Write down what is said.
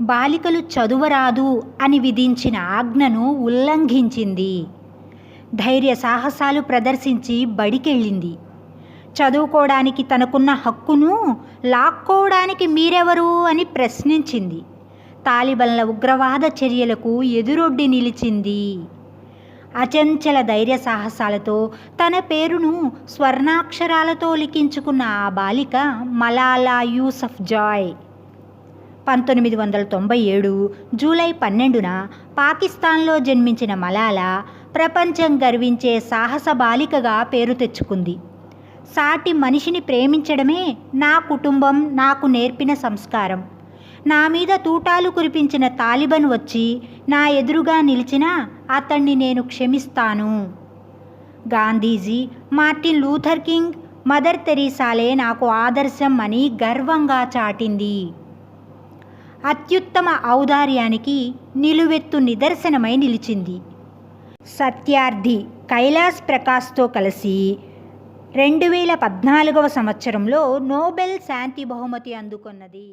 బాలికలు చదువరాదు అని విధించిన ఆజ్ఞను ఉల్లంఘించింది. ధైర్య సాహసాలు ప్రదర్శించి బడికెళ్ళింది. చదువుకోవడానికి తనకున్న హక్కును లాక్కోవడానికి మీరెవరు అని ప్రశ్నించింది. తాలిబన్ల ఉగ్రవాద చర్యలకు ఎదురొడ్డి నిలిచింది. అచంచల ధైర్య సాహసాలతో తన పేరును స్వర్ణాక్షరాలతో లిఖించుకున్న ఆ బాలిక మలాలా యూసఫ్ జాయ్. పంతొమ్మిది వందల తొంభై ఏడు జూలై పన్నెండున పాకిస్తాన్లో జన్మించిన మలాలా ప్రపంచం గర్వించే సాహస బాలికగా పేరు తెచ్చుకుంది. సాటి మనిషిని ప్రేమించడమే నా కుటుంబం నాకు నేర్పిన సంస్కారం. నా మీద తూటాలు కురిపించిన తాలిబన్ వచ్చి నా ఎదురుగా నిలిచినా అతన్ని నేను క్షమిస్తాను. Gandhiji Martin Luther King Mother తెరీసాలే నాకు ఆదర్శం అని గర్వంగా చాటింది. అత్యుత్తమ ఔదార్యానికి నిలువెత్తు నిదర్శనమై నిలిచింది. సత్యార్థి కైలాస్ ప్రకాష్తో కలిసి రెండు వేల పద్నాలుగవ సంవత్సరంలో నోబెల్ శాంతి బహుమతి అందుకున్నది.